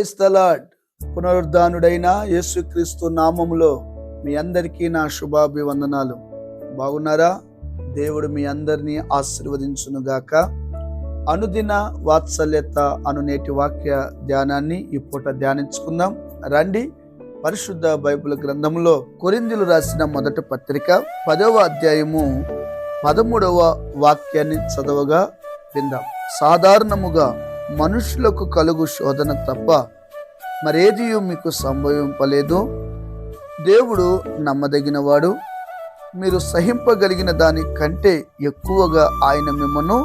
క్రైస్తలాడ్ పునరుద్ధానుడైన యేసుక్రీస్తు నామములో మీ అందరికీ నా శుభాభివందనాలు. బాగున్నారా? దేవుడు మీ అందరినీ ఆశీర్వదించునుగాక అనుదిన వాత్సల్యత అను నేటి వాక్య ధ్యానాన్ని ఈ పూట ధ్యానించుకుందాం. రండి. పరిశుద్ధ బైబిల్ గ్రంథంలో కొరిందులు రాసిన మొదటి పత్రిక పదవ అధ్యాయము పదమూడవ వాక్యాన్ని చదవగా విందాం. సాధారణముగా మనుషులకు కలుగు శోధన తప్ప మరేది మీకు సంభవింపలేదు. దేవుడు నమ్మదగినవాడు. మీరు సహింపగలిగిన దాని కంటే ఎక్కువగా ఆయన మిమ్మను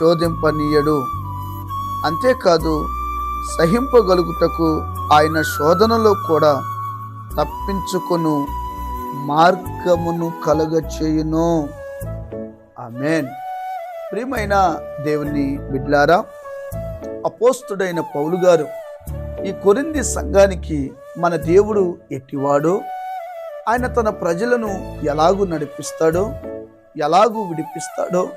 శోధింపనీయడు. అంతేకాదు సహింపగలుగుటకు ఆయన శోధనలో కూడా తప్పించుకొను మార్గమును కలగచేయును. ఆమెన్. ప్రియమైన దేవుని బిడ్లారా అపోస్తుడైన పౌలు గారు ఈ కొరింది సంఘానికి మన దేవుడు ఎట్టివాడో? ఆయన తన ప్రజలను ఎలాగూ నడిపిస్తాడో? ఎలాగూ విడిపిస్తాడో?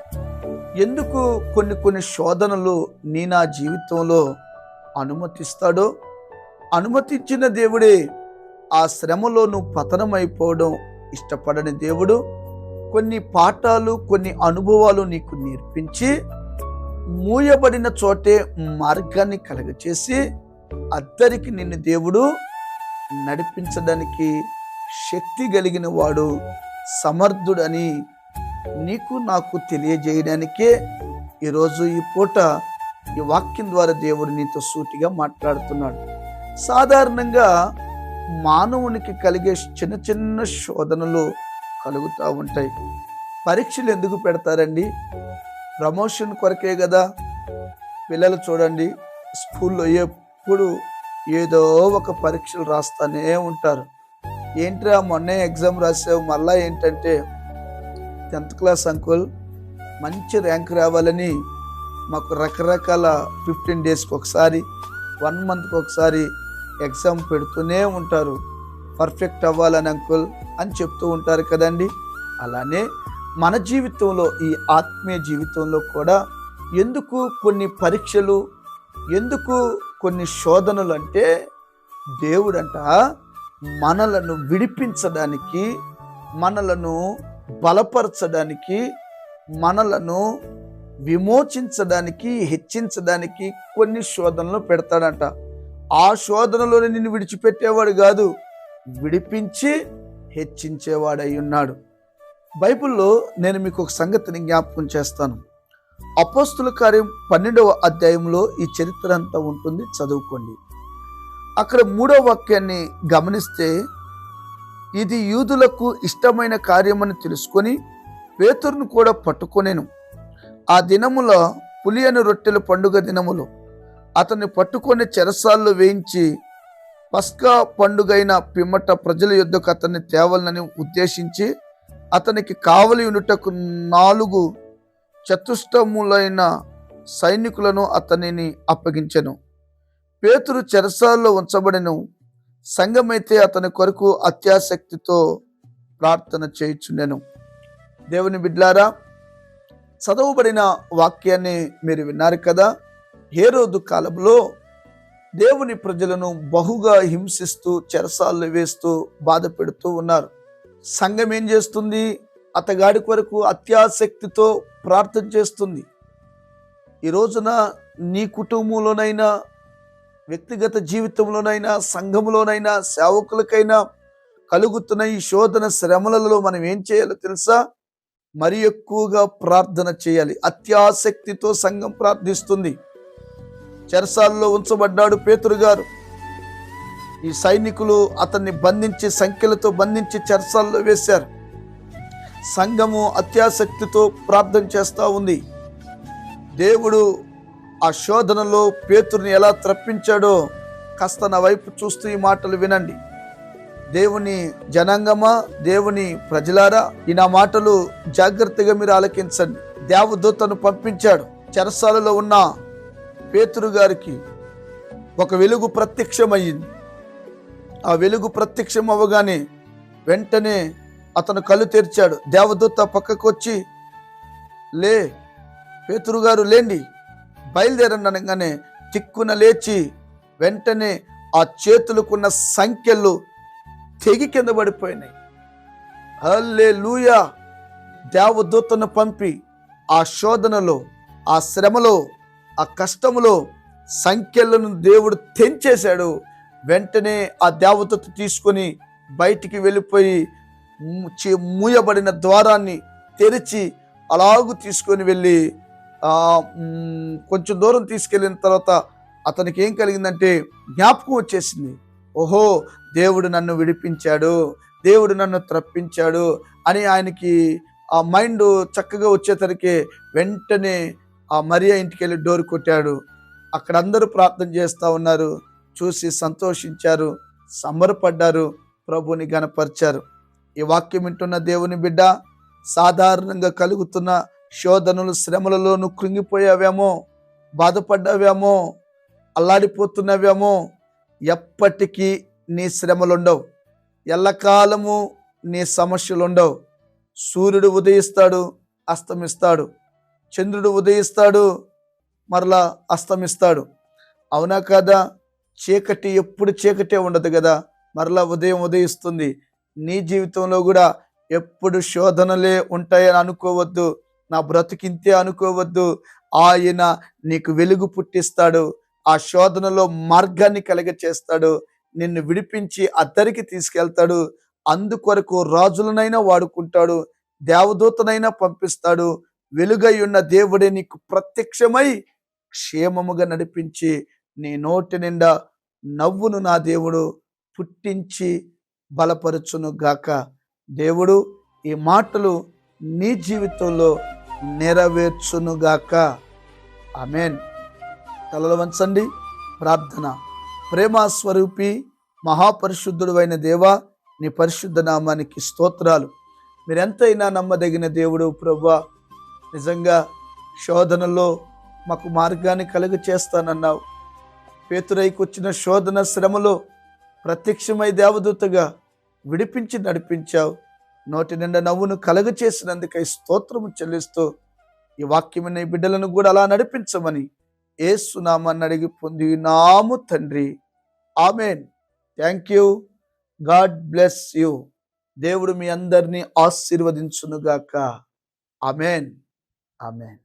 ఎందుకు కొన్ని కొన్ని శోధనలు నీ నా జీవితంలో అనుమతిస్తాడో? అనుమతించిన దేవుడే ఆ శ్రమలో నువ్వు పతనమైపోవడం ఇష్టపడని దేవుడు కొన్ని పాఠాలు కొన్ని అనుభవాలు నీకు నేర్పించి మూయబడిన చోటే మార్గాన్ని కలగచేసి అద్దరికి నిన్ను దేవుడు నడిపించడానికి శక్తి కలిగిన వాడు సమర్థుడని నీకు నాకు తెలియజేయడానికే ఈరోజు ఈ పూట ఈ వాక్యం ద్వారా దేవుడు నీతో సూటిగా మాట్లాడుతున్నాడు. సాధారణంగా మానవునికి కలిగే చిన్న చిన్న శోధనలు కలుగుతూ ఉంటాయి. పరీక్షలు ఎందుకు పెడతారండి? ప్రమోషన్ కొరకే కదా పిల్లలు చూడండి స్కూల్లో ఎప్పుడు ఏదో ఒక పరీక్షలు రాస్తానే ఉంటారు. ఏంట్రా మొన్నే ఎగ్జామ్ రాసావు మళ్ళా ఏంటంటే? టెన్త్ క్లాస్ అంకుల్ మంచి ర్యాంక్ రావాలని మాకు రకరకాల ఫిఫ్టీన్ డేస్కి ఒకసారి వన్ మంత్కి ఒకసారి ఎగ్జామ్ పెడుతూనే ఉంటారు. పర్ఫెక్ట్ అవ్వాలని అంకుల్ అని చెప్తూ ఉంటారు కదండి. అలానే మన జీవితంలో ఈ ఆత్మీయ జీవితంలో కూడా ఎందుకు కొన్ని పరీక్షలు ఎందుకు కొన్ని శోధనలు అంటే దేవుడంట మనలను విడిపించడానికి మనలను బలపరచడానికి మనలను విమోచించడానికి హెచ్చించడానికి కొన్ని శోధనలు పెడతాడంట. ఆ శోధనలోనే నిన్ను విడిచిపెట్టేవాడు కాదు విడిపించి హెచ్చించేవాడై ఉన్నాడు. బైబిల్లో నేను మీకు ఒక సంగతిని జ్ఞాపకం చేస్తాను. అపోస్తుల కార్యం పన్నెండవ అధ్యాయంలో ఈ చరిత్ర అంతా ఉంటుంది. చదువుకోండి. అక్కడ మూడవ వాక్యాన్ని గమనిస్తే ఇది యూదులకు ఇష్టమైన కార్యమని తెలుసుకొని పేతురును కూడా పట్టుకొనేను. ఆ దినముల పులియను రొట్టెల పండుగ దినములు. అతన్ని పట్టుకొని చెరసాల్లో వేయించి పస్కా పండుగైన పిమ్మట ప్రజల యుద్ధకు అతన్ని తేవాలని ఉద్దేశించి అతనికి కావలి ఉండుటకు నాలుగు చతుష్టములైన సైనికులను అతనిని అప్పగించెను. పేతురు చెరసాల్లో ఉంచబడిను. సంఘమైతే అతని కొరకు అత్యాసక్తితో ప్రార్థన చేయుచుండెను. దేవుని బిడ్లారా చదవబడిన వాక్యాన్ని మీరు విన్నారు కదా? ఏ రోజు కాలంలో దేవుని ప్రజలను బహుగా హింసిస్తూ చెరసాల్లో వేస్తూ బాధ పెడుతూ ఉన్నారు. సంఘం ఏం చేస్తుంది? అతగాడి కొరకు అత్యాసక్తితో ప్రార్థన చేస్తుంది. ఈ రోజున నీ కుటుంబంలోనైనా వ్యక్తిగత జీవితంలోనైనా సంఘంలోనైనా సేవకులకైనా కలుగుతున్న ఈ శోధన శ్రమలలో మనం ఏం చేయాలో తెలుసా? మరి ఎక్కువగా ప్రార్థన చేయాలి. అత్యాసక్తితో సంఘం ప్రార్థిస్తుంది. చెరసాల్లో ఉంచబడ్డాడు పేతురు గారు. ఈ సైనికులు అతన్ని బంధించి సంఖ్యలతో బంధించి చర్చల్లో వేశారు. సంఘము అత్యాసక్తితో ప్రార్థన చేస్తూ ఉంది. దేవుడు ఆ శోధనలో పేతుర్ని ఎలా త్రప్పించాడో కాస్త నా వైపు చూస్తూ ఈ మాటలు వినండి. దేవుని జనాంగమా? దేవుని ప్రజలారా? ఈ నా మాటలు జాగ్రత్తగా మీరు ఆలకించండి. దేవదూతను పంపించాడు. చెరసాలలో ఉన్న పేతురు గారికి ఒక వెలుగు ప్రత్యక్షమయ్యింది. ఆ వెలుగు ప్రత్యక్షం అవ్వగానే వెంటనే అతను కళ్ళు తెరిచాడు. దేవదూత పక్కకు వచ్చి లే పేతురు గారు లేండి. బయలుదేరనగానే తిక్కున లేచి వెంటనే ఆ చేతులకున్న సంఖ్యలు తెగి కింద పడిపోయినాయి. హల్లే లూయా దేవదూతను పంపి ఆ శోధనలో ఆ శ్రమలో ఆ కష్టములో సంఖ్యలను దేవుడు తెంచేశాడు. వెంటనే ఆ దేవతతో తీసుకొని బయటికి వెళ్ళిపోయి మూయబడిన ద్వారాన్ని తెరిచి అలాగు తీసుకొని వెళ్ళి కొంచెం దూరం తీసుకెళ్ళిన తర్వాత అతనికి ఏం కలిగిందంటే జ్ఞాపకం వచ్చేసింది. ఓహో దేవుడు నన్ను విడిపించాడు దేవుడు నన్ను త్రప్పించాడు అని ఆయనకి ఆ మైండ్ చక్కగా వచ్చేసరికి వెంటనే ఆ మరియా ఇంటికి వెళ్ళి డోర్ కొట్టాడు. అక్కడ అందరూ ప్రార్థన చేస్తూ ఉన్నారు. చూసి సంతోషించారు సంబరపడ్డారు ప్రభుని గనపరిచారు ఈ వాక్యం వింటున్న దేవుని బిడ్డ సాధారణంగా కలుగుతున్న శోధనలు శ్రమలలోను కృంగిపోయావేమో బాధపడ్డావేమో అల్లాడిపోతున్నావేమో ఎప్పటికీ నీ శ్రమలుండవు. ఎల్లకాలము నీ సమస్యలుండవు. సూర్యుడు ఉదయిస్తాడు అస్తమిస్తాడు. చంద్రుడు ఉదయిస్తాడు మరలా అస్తమిస్తాడు. అవునా కదా? చీకటి ఎప్పుడు చీకటే ఉండదు కదా. మరలా ఉదయం ఉదయిస్తుంది. నీ జీవితంలో కూడా ఎప్పుడు శోధనలే ఉంటాయని అనుకోవద్దు. నా బ్రతికింతే అనుకోవద్దు. ఆయన నీకు వెలుగు పుట్టిస్తాడు. ఆ శోధనలో మార్గాన్ని కలగ చేస్తాడు నిన్ను విడిపించి అద్దరికి తీసుకెళ్తాడు. అందుకొరకు రాజులనైనా వాడుకుంటాడు. దేవదూతనైనా పంపిస్తాడు. వెలుగై ఉన్న దేవుడే నీకు ప్రత్యక్షమై క్షేమముగా నడిపించి నీ నోటి నిండా నవ్వును నా దేవుడు పుట్టించి బలపరచును గాక. దేవుడు ఈ మాటలు నీ జీవితంలో నెరవేర్చును గాక. ఆమెన్. తలలు వంచండి. ప్రార్థన. ప్రేమ స్వరూపి మహాపరిశుద్ధుడు అయిన దేవా నీ పరిశుద్ధ నామానికి స్తోత్రాలు. మీరెంతైనా నమ్మదగిన దేవుడు ప్రభా నిజంగా శోధనలో మాకు మార్గాన్ని కలుగ చేస్తానన్నావు పేతురైకి వచ్చిన శోధన శ్రమలో ప్రత్యక్షమై దేవదూతగా విడిపించి నడిపించావు. నోటి నిండా నవ్వును కలగ చేసినందుకై స్తోత్రము చెల్లిస్తూ ఈ వాక్యమైన ఈ బిడ్డలను కూడా అలా నడిపించమని ఏసునామాన్ని అడిగి పొంది నాము తండ్రి. Amen. Thank you. God bless you. దేవుడు మీ అందరినీ ఆశీర్వదించునుగాక. ఆమెన్. ఆమెన్.